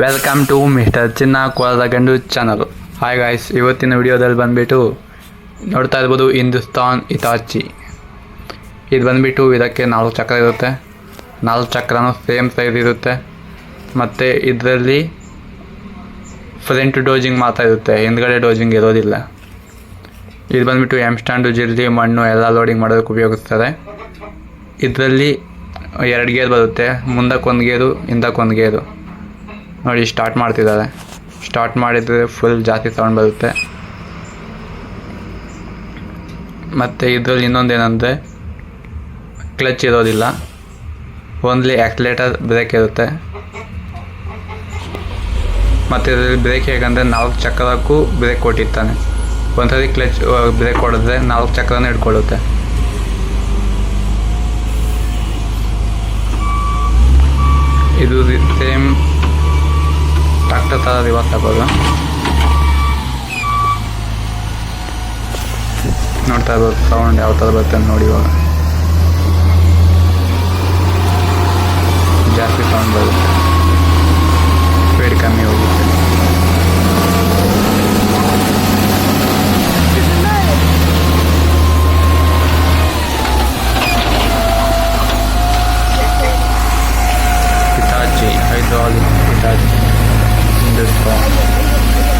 Welcome to mister ಚಿನ್ನ ಕೋಲದ ಗಂಡು channel hi guys ಇವತ್ತಿನ ವಿಡಿಯೋದಲ್ಲಿ ಬಂದುಬಿಟ್ಟು ನೋಡ್ತಾ ಇರ್ಬೋದು ಹಿಂದೂಸ್ತಾನ್ ಇತಾಚಿ ಇದು ಬಂದುಬಿಟ್ಟು ಇದಕ್ಕೆ ನಾಲ್ಕು ಚಕ್ರ ಇರುತ್ತೆ. ನಾಲ್ಕು ಚಕ್ರನೂ ಸೇಮ್ ಸೈಜ್ ಇರುತ್ತೆ. ಮತ್ತು ಇದರಲ್ಲಿ ಫ್ರಂಟ್ ಡೋಜಿಂಗ್ ಮಾತ್ರ ಇರುತ್ತೆ. ಹಿಂದ್ಗಡೆ ಡೋಜಿಂಗ್ ಇರೋದಿಲ್ಲ. ಇದು ಬಂದುಬಿಟ್ಟು ಎಂ ಸ್ಟ್ಯಾಂಡು ಜಿರ್ಲಿ, ಮಣ್ಣು ಎಲ್ಲ ಲೋಡಿಂಗ್ ಮಾಡೋದಕ್ಕೆ ಉಪಯೋಗಿಸ್ತಾರೆ. ಇದರಲ್ಲಿ ಎರಡು ಗೇರ್ ಬರುತ್ತೆ. ಮುಂದಕ್ಕೊಂದು ಗೇರು ಹಿಂದಕ್ಕೊಂದು ಗೇರು ನೋಡಿ ಸ್ಟಾರ್ಟ್ ಮಾಡ್ತಿದ್ದಾರೆ. ಸ್ಟಾರ್ಟ್ ಮಾಡಿದರೆ ಫುಲ್ ಜಾಸ್ತಿ ಸೌಂಡ್ ಬರುತ್ತೆ. ಮತ್ತು ಇದರಲ್ಲಿ ಇನ್ನೊಂದೇನೆಂದರೆ ಕ್ಲಚ್ ಇರೋದಿಲ್ಲ. ಓನ್ಲಿ ಆ್ಯಕ್ಸಿಲೇಟರ್ ಬ್ರೇಕ್ ಇರುತ್ತೆ. ಮತ್ತು ಇದರಲ್ಲಿ ಬ್ರೇಕ್ ಹೇಗಂದರೆ ನಾಲ್ಕು ಚಕ್ರಕ್ಕೂ ಬ್ರೇಕ್ ಕೊಟ್ಟಿರ್ತಾನೆ. ಒಂದ್ಸರಿ ಕ್ಲಚ್ ಬ್ರೇಕ್ ಹೊಡೆದ್ರೆ ನಾಲ್ಕು ಚಕ್ರನೇ ಹಿಡ್ಕೊಳ್ಳುತ್ತೆ ಇದು ಸೇಮ್ ಥರ ರಿವರ್ಸ್ ಹಾಕೋದು ನೋಡ್ತಾ ಇರ್ಬೋದು ಸೌಂಡ್ ಯಾವ ಥರ ಬರುತ್ತೆ ನೋಡಿ ಇವಾಗ. ಜಾಸ್ತಿ ಸೌಂಡ್ ಬರುತ್ತೆ. ಸ್ಪೀಡ್ ಕಮ್ಮಿ ಹೋಗುತ್ತೆ. Hitachi hydraulic Hitachi Wonderful.